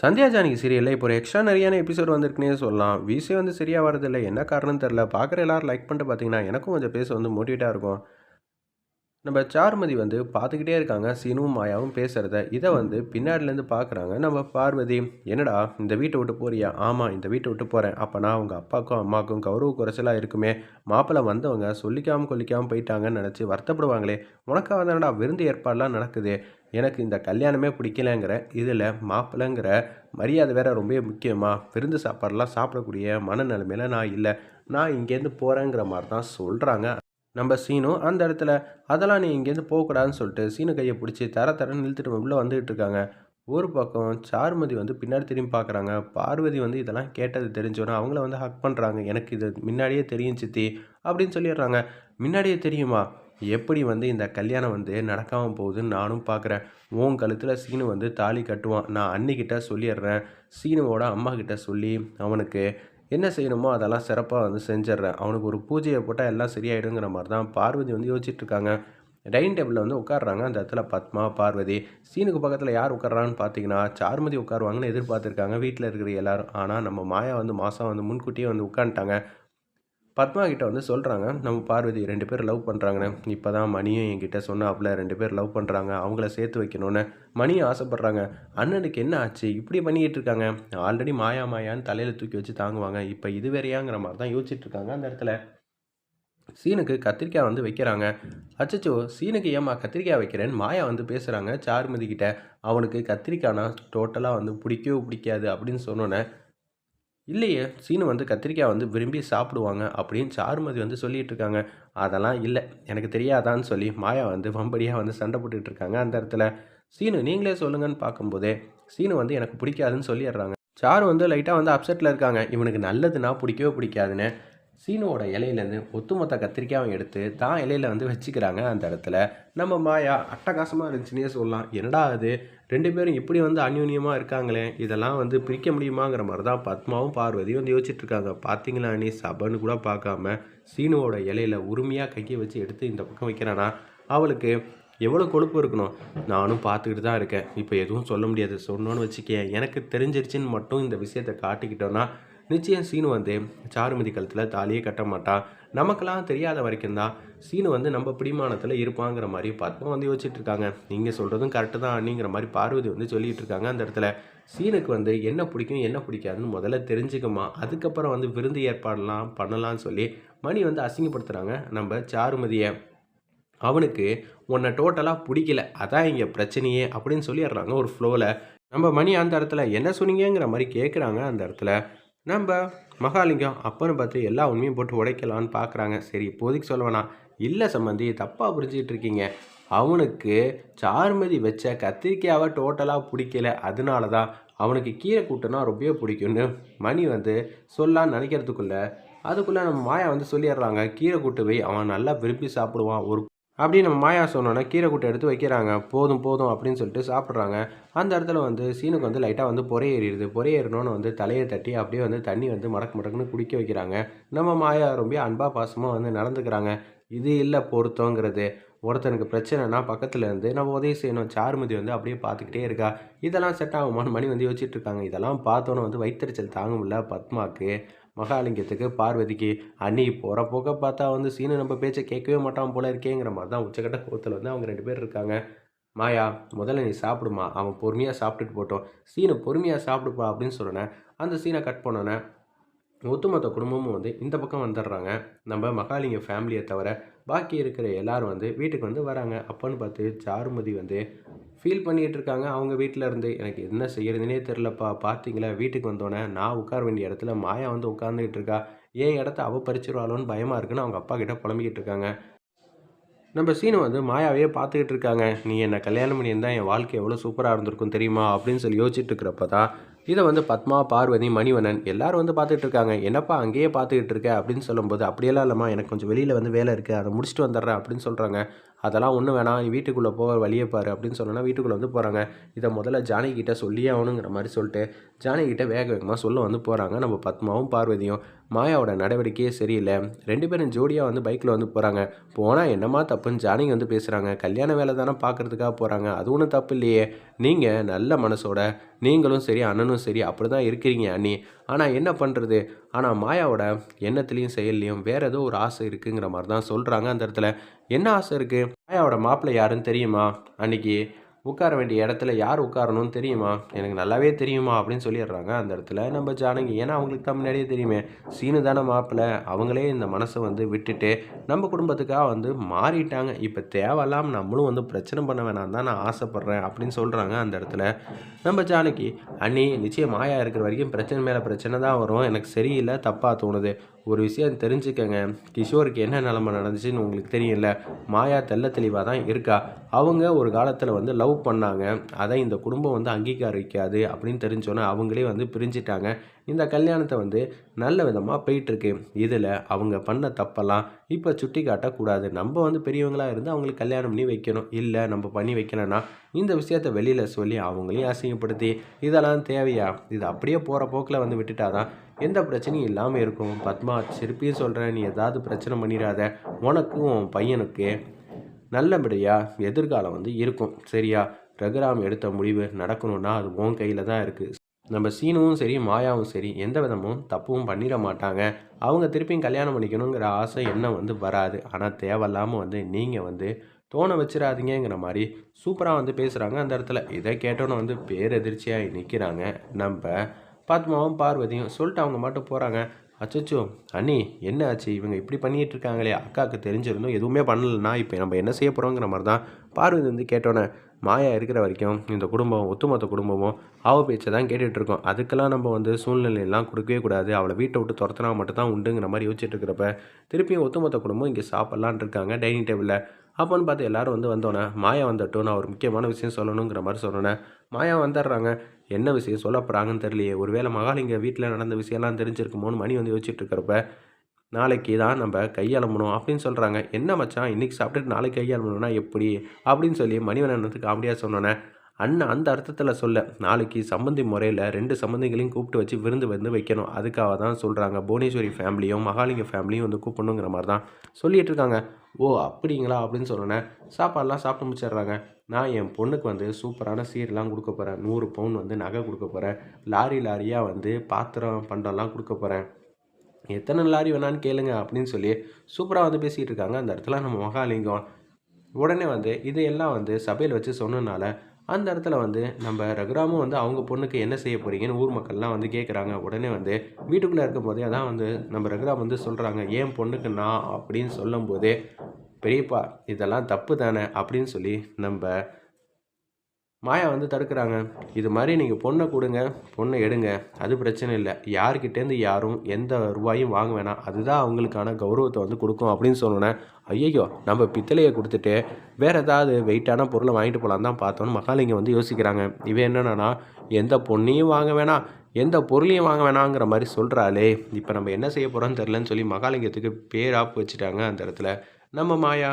சந்தியா ஜானகி சீரியலில் இப்போ ஒரு எக்ஸ்ட்ரா நிறையான எபிசோட் வந்திருக்குனே சொல்லலாம். வீசே வந்து சரியாக வரதில்லை என்ன காரணம்னு தெரில பார்க்குற எல்லாரும் லைக் பண்ணிட்டு பார்த்தீங்கன்னா எனக்கும் கொஞ்சம் பேச வந்து மோட்டிவேட்டாக இருக்கும். நம்ம சார்மதி வந்து பார்த்துக்கிட்டே இருக்காங்க சீனுவும் மாயாவும் பேசுகிறத இதை வந்து பின்னாடிலேருந்து பார்க்குறாங்க நம்ம பார்வதி. என்னடா இந்த வீட்டை விட்டு போறியா? ஆமாம் இந்த வீட்டை விட்டு போகிறேன் அப்போ நான் அவங்க அப்பாவுக்கும் அம்மாவுக்கும் கௌரவ குறைச்சலாக இருக்குமே. மாப்பிள்ளை வந்தவங்க சொல்லிக்காமல் கொல்லிக்காமல் போயிட்டாங்கன்னு நினச்சி வருத்தப்படுவாங்களே. உனக்காக தானடா விருந்து ஏற்பாடெலாம் நடக்குது. எனக்கு இந்த கல்யாணமே பிடிக்கலங்கிற இதில் மாப்பிள்ளைங்கிற மரியாதை வேற ரொம்ப முக்கியமாக விருந்து சாப்பாடெலாம் சாப்பிடக்கூடிய மனநிலைமையில நான் இல்லை. நான் இங்கேருந்து போகிறேங்கிற மாதிரி தான் சொல்கிறாங்க நம்ம சீனும் அந்த இடத்துல அதெல்லாம் நீ இங்கேருந்து போகக்கூடாதுன்னு சொல்லிட்டு சீனு கையை பிடிச்சி தர தரன்னு நிறுத்திட்டு உள்ளே வந்துகிட்டு இருக்காங்க. ஒரு பக்கம் சார்மதி வந்து பின்னாடி திரும்பி பார்க்குறாங்க. பார்வதி வந்து இதெல்லாம் கேட்டது தெரிஞ்சோன்னா அவங்கள வந்து ஹக் பண்ணுறாங்க எனக்கு இது முன்னாடியே தெரியும் சித்தி அப்படின்னு சொல்லிடுறாங்க. முன்னாடியே தெரியுமா? எப்படி வந்து இந்த கல்யாணம் வந்து நடக்காமல் போகுதுன்னு நானும் பார்க்குறேன். உன் கழுத்தில் சீனு வந்து தாலி கட்டுவான். நான் அன்னிக்கிட்ட சொல்லிடுறேன். சீனுவோட அம்மா கிட்ட சொல்லி அவனுக்கு என்ன செய்யணுமோ அதெல்லாம் சிறப்பாக வந்து செஞ்சிடுறேன். அவனுக்கு ஒரு பூஜையை போட்டால் எல்லாம் சரியாயிடுங்கிற மாதிரி தான் பார்வதி வந்து யோசிச்சுட்ருக்காங்க. டைனிங் டேபிளில் வந்து உட்காடுறாங்க அந்த இடத்துல பத்மா பார்வதி சீனுக்கு பக்கத்தில் யார் உட்காடுறான்னு பார்த்தீங்கன்னா சார்மதி உட்காருவாங்கன்னு எதிர்பார்த்துருக்காங்க. வீட்டில் இருக்கிற எல்லாரும். ஆனால் நம்ம மாயா வந்து மாதம் வந்து முன்கூட்டியே வந்து உட்காந்துட்டாங்க பத்மா கிட்ட வந்து சொல்கிறாங்க நம்ம பார்வதி ரெண்டு பேர் லவ் பண்ணுறாங்கன்னு இப்போ தான் மணியும் என்கிட்ட சொன்னாப்புல ரெண்டு பேர் லவ் பண்ணுறாங்க அவங்கள சேர்த்து வைக்கணும்னு மணியும் ஆசைப்பட்றாங்க. அண்ணனுக்கு என்ன ஆச்சு? இப்படி பண்ணிக்கிட்டு இருக்காங்க. ஆல்ரெடி மாயா மாயான்னு தலையில் தூக்கி வச்சு தாங்குவாங்க. இப்போ இது வேறையாங்கிற மாதிரி தான் யோசிச்சுட்டு இருக்காங்க அந்த இடத்துல. சீனுக்கு கத்திரிக்காய் வந்து வைக்கிறாங்க. அச்சச்சோ சீனுக்கு ஏமா கத்திரிக்காய் வைக்கிறேன்னு மாயா வந்து பேசுகிறாங்க சாருமதி கிட்ட அவனுக்கு கத்திரிக்காய்னா டோட்டலாக வந்து பிடிக்கவே பிடிக்காது அப்படின்னு சொன்னோன்னே இல்லையே சீனு வந்து கத்திரிக்காய் வந்து விரும்பி சாப்பிடுவாங்க அப்படின்னு சாருமதி வந்து சொல்லிகிட்டு இருக்காங்க. அதெல்லாம் இல்லை எனக்கு தெரியாதான்னு சொல்லி மாயா வந்து வம்படியாக வந்து சண்டை போட்டுட்டு இருக்காங்க அந்த இடத்துல. சீனு நீங்களே சொல்லுங்கன்னு பார்க்கும்போதே சீனு வந்து எனக்கு பிடிக்காதுன்னு சொல்லிடுறாங்க. சாரு வந்து லைட்டாக வந்து அப்செட்டில் இருக்காங்க. இவனுக்கு நல்லதுன்னா பிடிக்கவே பிடிக்காதுன்னு. சீனுவோட இலையிலேருந்து ஒத்துமொத்த கத்திரிக்காயும் எடுத்து தான் இலையில வந்து வச்சுக்கிறாங்க அந்த இடத்துல. நம்ம மாயா அட்டகாசமாக இருந்துச்சுன்னே சொல்லலாம். என்னடா அது ரெண்டு பேரும் இப்படி வந்து அந்யூன்யமாக இருக்காங்களே? இதெல்லாம் வந்து பிரிக்க முடியுமாங்கிற மாதிரி தான் பத்மாவும் பார்வதியும் வந்து யோசிச்சுட்ருக்காங்க பார்த்தீங்களா நீ சபன்னு கூட பார்க்காம சீனுவோட இலையில உரிமையாக கையை வச்சு எடுத்து இந்த பக்கம் வைக்கிறானா? அவளுக்கு எவ்வளோ கொழுப்பு இருக்கணும்? நானும் பார்த்துக்கிட்டு தான் இருக்கேன். இப்போ எதுவும் சொல்ல முடியாது. சொன்னோன்னு வச்சுக்கேன். எனக்கு தெரிஞ்சிருச்சுன்னு மட்டும் இந்த விஷயத்தை காட்டிக்கிட்டோன்னா நிச்சயம் சீனு வந்து சாருமதி கழுத்தில் தாலியே கட்ட மாட்டான் நமக்கெல்லாம் தெரியாத வரைக்கும் தான் சீனு வந்து நம்ம பிடிமானத்தில் இருப்பாங்கிற மாதிரி பத்மா வந்து யோசிச்சுட்டு இருக்காங்க. நீங்கள் சொல்கிறதும் கரெக்டு தான் அப்படிங்கிற மாதிரி பார்வதி வந்து சொல்லிகிட்டு இருக்காங்க அந்த இடத்துல. சீனுக்கு வந்து என்ன பிடிக்கும் என்ன பிடிக்காதுன்னு முதல்ல தெரிஞ்சுக்கமா அதுக்கப்புறம் வந்து விருந்து ஏற்பாடெல்லாம் பண்ணலாம்னு சொல்லி மணி வந்து அசிங்கப்படுத்துகிறாங்க நம்ம சாருமதியை. அவனுக்கு உன்னை டோட்டலாக பிடிக்கல. அதான் இங்கே பிரச்சனையே அப்படின்னு சொல்லிடுறாங்க ஒரு ஃப்ளோவில் நம்ம மணி அந்த இடத்துல என்ன சொன்னீங்கிற மாதிரி கேட்குறாங்க அந்த இடத்துல. நம்ம மகாலிங்கம் அப்பன்னு பார்த்து எல்லா உண்மையும் போட்டு உடைக்கலான்னு பார்க்குறாங்க. சரி இப்போதைக்கு சொல்லவேனா இல்லை சம்மந்தி தப்பாக புரிஞ்சிக்கிட்டு இருக்கீங்க. அவனுக்கு சார்மதி வச்ச கத்திரிக்காவை டோட்டலாக பிடிக்கல. அதனால தான் அவனுக்கு கீரை கூட்டுனா ரொம்பவே பிடிக்கும்னு மணி வந்து சொல்லான்னு நினைக்கிறதுக்குள்ள அதுக்குள்ளே நம்ம மாயா வந்து சொல்லிடுறாங்க. கீரை கூட்டு போய் அவன் நல்லா விரும்பி சாப்பிடுவான். ஒரு அப்படின்னு நம்ம மாயா சொன்னோன்னே கீரை கூட்டை எடுத்து வைக்கிறாங்க. போதும் போதும் அப்படின்னு சொல்லிட்டு சாப்பிட்றாங்க. அந்த இடத்துல வந்து சீனுக்கு வந்து லைட்டாக வந்து பொறையேறிடுது பொறையேறணும்னு வந்து தலையை தட்டி அப்படியே வந்து தண்ணி வந்து மடக்கு மடக்குன்னு குடிக்க வைக்கிறாங்க. நம்ம மாயா ரொம்ப அன்பா பாசமாக வந்து நடந்துக்கிறாங்க. இது இல்லை பொருத்தங்கிறது. ஒருத்தனுக்கு பிரச்சனைனா பக்கத்தில் இருந்து நம்ம உதவி செய்யணும். சாருமதி வந்து அப்படியே பார்த்துக்கிட்டே இருக்கா. இதெல்லாம் செட் ஆகுமான்னு மணி வந்து யோசிச்சுட்டு இருக்காங்க. இதெல்லாம் பார்த்தோன்னே வந்து வைத்தறிச்சல் தாங்க முடியல பத்மாக்கு. மகாலிங்கத்துக்கு பார்வதிக்கு அன்னி போகிற போக்க பார்த்தா வந்து சீனு நம்ம பேச்சை கேட்கவே மாட்டான் போல இருக்கேங்கிற மாதிரி தான் உச்சக்கட்ட கோத்தில் வந்து அவங்க ரெண்டு பேர் இருக்காங்க. மாயா முதல்ல நீ சாப்பிடுமா? அவன் பொறுமையாக சாப்பிட்டுட்டு போட்டோம். சீனை பொறுமையாக சாப்பிடுப்பா அப்படின்னு சொன்னேன் அந்த சீனை கட் பண்ணோன்னே ஒட்டுமொத்த குடும்பமும் வந்து இந்த பக்கம் வந்துடுறாங்க. நம்ம மகாலிங்க ஃபேமிலியை தவிர பாக்கி இருக்கிற எல்லாரும் வந்து வீட்டுக்கு வந்து வராங்க. அப்போன்னு பார்த்து சாருமதி வந்து ஃபீல் பண்ணிகிட்டு இருக்காங்க அவங்க வீட்டில் இருந்து எனக்கு என்ன செய்யறதுனே தெரிலப்பா. பார்த்தீங்களா வீட்டுக்கு வந்தோடனே நான் உட்கார வேண்டிய இடத்துல மாயா வந்து உட்காந்துக்கிட்டு இருக்கா ஏன் இடத்த அவ பறிச்சிருவாளோன்னு பயமாக இருக்குன்னு அவங்க அப்பா கிட்ட புலம்பிக்கிட்டு இருக்காங்க நம்ம சீனை வந்து மாயாவையே பார்த்துக்கிட்டு இருக்காங்க நீ என்னை கல்யாணம் பண்ணியிருந்தால் என் வாழ்க்கை எவ்வளோ சூப்பராக இருந்திருக்கும் தெரியுமா? அப்படின்னு சொல்லி யோசிச்சுட்டு இருக்கிறப்ப தான் இதை வந்து பத்மா பார்வதி மணிவண்ணன் எல்லாரும் வந்து பார்த்துட்டு இருக்காங்க என்னப்பா அங்கேயே பார்த்துக்கிட்டு இருக்க அப்படின்னு சொல்லும்போது அப்படியெல்லாம் இல்லைம்மா எனக்கு கொஞ்சம் வெளியில் வந்து வேலை இருக்குது அதை முடிச்சுட்டு வந்துடுறேன் அப்படின்னு சொல்கிறாங்க அதெல்லாம் ஒன்றும் வேணாம். நீ வீட்டுக்குள்ளே போக வழியே பாரு அப்படின்னு சொன்னோன்னா வீட்டுக்குள்ளே வந்து போகிறாங்க இதை முதல்ல ஜானகிட்ட சொல்லியே ஆகணுங்கிற மாதிரி சொல்லிட்டு ஜானகிட்ட வேக வேகமாக சொல்ல வந்து போகிறாங்க நம்ம பத்மாவும் பார்வதியும் மாயாவோட நடவடிக்கையே சரியில்லை. ரெண்டு பேரும் ஜோடியாக வந்து பைக்கில் வந்து போகிறாங்க போனால் என்னம்மா தப்புன்னு ஜானகி வந்து பேசுகிறாங்க கல்யாண வேலை தானே பார்க்குறதுக்காக போகிறாங்க அது ஒன்றும் தப்பு இல்லையே. நீங்கள் நல்ல மனசோட நீங்களும் சரி அண்ணனும் சரி அப்படி தான் இருக்கிறீங்க அண்ணி. ஆனால் என்ன பண்ணுறது ஆனால் மாயாவோட எண்ணத்துலேயும் செயல்லையும் வேறு ஏதோ ஒரு ஆசை இருக்குங்கிற மாதிரி தான் சொல்கிறாங்க அந்த இடத்துல. என்ன ஆசை இருக்குது மாயாவோட மாப்பிள்ளை யாருன்னு தெரியுமா அன்னைக்கு? உட்கார வேண்டிய இடத்துல யார் உட்காரணும்னு தெரியுமா? எனக்கு நல்லாவே தெரியுமா? அப்படின்னு சொல்லிடுறாங்க அந்த இடத்துல. நம்ம ஜானகி ஏன்னா அவங்களுக்கு தான் முன்னாடியே தெரியுமே சீனு தானே மாப்பிள்ளை அவங்களே இந்த மனசை வந்து விட்டுட்டு நம்ம குடும்பத்துக்காக வந்து மாறிட்டாங்க. இப்போ தேவையில்லாமல் நம்மளும் வந்து பிரச்சனை பண்ண வேணாம் தான் நான் ஆசைப்பட்றேன் அப்படின்னு சொல்கிறாங்க அந்த இடத்துல. நம்ம ஜானகி அண்ணி நிச்சயம் மாயா இருக்கிற வரைக்கும் பிரச்சனை மேலே பிரச்சனை தான் வரும். எனக்கு சரியில்லை தப்பாக தோணுது. ஒரு விஷயம் தெரிஞ்சுக்கங்க. கிஷோருக்கு என்ன நிலமை நடந்துச்சுன்னு உங்களுக்கு தெரியல மாயா தெள்ள தெளிவாக தான் இருக்கா? அவங்க ஒரு காலத்தில் வந்து லவ் பண்ணாங்க. அதை இந்த குடும்பம் வந்து அங்கீகரிக்காது அப்படின்னு தெரிஞ்சோன்னே அவங்களே வந்து பிரிஞ்சிட்டாங்க. இந்த கல்யாணத்தை வந்து நல்ல விதமாக போயிட்டுருக்கு. இதில் அவங்க பண்ண தப்பெல்லாம் இப்போ சுட்டி காட்டக்கூடாது நம்ம வந்து பெரியவங்களாக இருந்து அவங்களுக்கு கல்யாணம் பண்ணி வைக்கணும். இல்லை நம்ம பண்ணி வைக்கலன்னா இந்த விஷயத்த வெளியில் சொல்லி அவங்களையும் அசிங்கப்படுத்தி இதெல்லாம் தேவையா? இது அப்படியே போகிற போக்கில் வந்து விட்டுட்டாதான் எந்த பிரச்சனையும் இல்லாமல் இருக்கும். பத்மா திருப்பியும் சொல்கிறேன் நீ ஏதாவது பிரச்சனை பண்ணிடாத. உனக்கும் உன் பையனுக்கு நல்லபடியாக எதிர்காலம் வந்து இருக்கும். சரியா? ரகுராம் எடுத்த முடிவு நடக்கணும்னா அது உன் கையில் தான் இருக்குது நம்ம சீனுவும் சரி மாயாவும் சரி எந்த விதமும் தப்பும் பண்ணிட மாட்டாங்க. அவங்க திருப்பியும் கல்யாணம் பண்ணிக்கணுங்கிற ஆசை என்ன வந்து வராது. ஆனால் தேவையில்லாமல் வந்து நீங்கள் வந்து தோண வச்சிடாதீங்கிற மாதிரி சூப்பராக வந்து பேசுகிறாங்க அந்த இடத்துல இதை கேட்டோன்னு வந்து பேரெதிர்ச்சியாக நிற்கிறாங்க நம்ம பத்மாவும் பார்வதியும் சொல்லிட்டு அவங்க மட்டும் போகிறாங்க அச்சோ அண்ணி என்ன ஆச்சு? இவங்க இப்படி பண்ணிகிட்டு இருக்காங்களே. அக்காவுக்கு தெரிஞ்சிருந்தோம் எதுவுமே பண்ணலன்னா இப்போ நம்ம என்ன செய்ய போகிறோங்கிற மாதிரி தான் பார்வதி வந்து கேட்டோன்னே மாயா இருக்கிற வரைக்கும் இந்த குடும்பம் ஒத்துமொத்த குடும்பமும் அவ பேச்சை தான் கேட்டுட்ருக்கோம் அதுக்கெல்லாம் நம்ம வந்து சூழ்நிலையெல்லாம் கொடுக்கவே கூடாது. அவளை வீட்டை விட்டு துரத்துனா மட்டும் தான் உண்டுங்கிற மாதிரி யோசிச்சுட்டு இருக்கிறப்ப திருப்பியும் ஒத்துமொத்த குடும்பம் இங்கே சாப்பிட்லான் இருக்காங்க. டைனிங் டேபிளில் அப்போன்னு பார்த்து எல்லாரும் வந்து வந்தோன்னே மாயா வந்துட்டோம் நான் ஒரு முக்கியமான விஷயம் சொல்லணுங்கிற மாதிரி சொன்னோன்னே மாயா வந்துடுறாங்க. என்ன விஷயம் சொல்ல போகிறாங்கன்னு தெரியலையே. ஒருவேளை மகாலிங்க வீட்டில் நடந்த விஷயம்லாம் தெரிஞ்சிருக்குமோன்னு மணி வந்து யோசிச்சுட்டு இருக்கிறப்ப நாளைக்கு தான் நம்ம கையாளணும் அப்படின்னு சொல்கிறாங்க என்ன மச்சான்? இன்றைக்கி சாப்பிட்டுட்டு நாளைக்கு கையாளணும்னா எப்படி? அப்படின்னு சொல்லி மணிவண்ணன் வந்து காமெடியாக சொன்னோன்னே அண்ணன் அந்த அர்த்தத்தில் சொல்ல நாளைக்கு சம்மந்தி முறையில் ரெண்டு சம்மந்திகளையும் கூப்பிட்டு வச்சு விருந்து வந்து வைக்கணும். அதுக்காக தான் சொல்கிறாங்க புவனேஸ்வரி ஃபேமிலியும் மகாலிங்க ஃபேமிலியும் வந்து கூப்பிடணுங்கிற மாதிரி தான் சொல்லிகிட்டு இருக்காங்க. ஓ அப்படிங்களா? அப்படின்னு சொன்னோன்னே சாப்பாடெலாம் சாப்பிட்டு முடிச்சிடுறாங்க. நான் என் பொண்ணுக்கு வந்து சூப்பரான சீரெலாம் கொடுக்க போகிறேன் நூறு பவுன் வந்து நகை கொடுக்க போகிறேன் லாரி லாரியாக வந்து பாத்திரம் பண்டம்லாம் கொடுக்க போகிறேன் எத்தனை லாரி வேணான்னு கேளுங்க அப்படின்னு சொல்லி சூப்பராக வந்து பேசிகிட்டு இருக்காங்க. அந்த இடத்துல நம்ம மகாலிங்கம் உடனே வந்து இதையெல்லாம் வந்து சபையில் வச்சு சொன்னனால அந்த இடத்துல வந்து நம்ம ரகுராமும் வந்து அவங்க பொண்ணுக்கு என்ன செய்ய போகிறீங்கன்னு ஊர் மக்கள்லாம் வந்து கேட்குறாங்க உடனே வந்து வீட்டுக்குள்ளே இருக்கும் போதே அதான் வந்து நம்ம ரகுராம் வந்து சொல்கிறாங்க ஏன் பொண்ணுக்கு நான்? அப்படின்னு சொல்லும்போதே பெரியப்பா இதெல்லாம் தப்பு தானே? அப்படின்னு சொல்லி நம்ம மாயா வந்து தடுக்கிறாங்க. இது மாதிரி நீங்கள் பொண்ணை கொடுங்க பொண்ணை எடுங்க. அது பிரச்சனை இல்லை. யார்கிட்டேருந்து யாரும் எந்த ரூபாயும் வாங்க வேணாம். அதுதான் அவங்களுக்கான கௌரவத்தை வந்து கொடுக்கும் அப்படின்னு சொன்னோன்னே ஐயோ நம்ம பித்தளையை கொடுத்துட்டு வேறு ஏதாவது வெயிட்டான பொருளை வாங்கிட்டு போகலாம் தான் பார்த்தோன்னு மகாலிங்க வந்து யோசிக்கிறாங்க. இவன் என்னென்னா எந்த பொண்ணையும் வாங்க வேணாம் எந்த பொருளையும் வாங்க வேணாங்கிற மாதிரி சொல்கிறாளே இப்போ நம்ம என்ன செய்ய போகிறோன்னு தெரிலன்னு சொல்லி மகாலிங்கத்துக்கு பேராப்பு வச்சுட்டாங்க அந்த இடத்துல. நம்ம மாயா?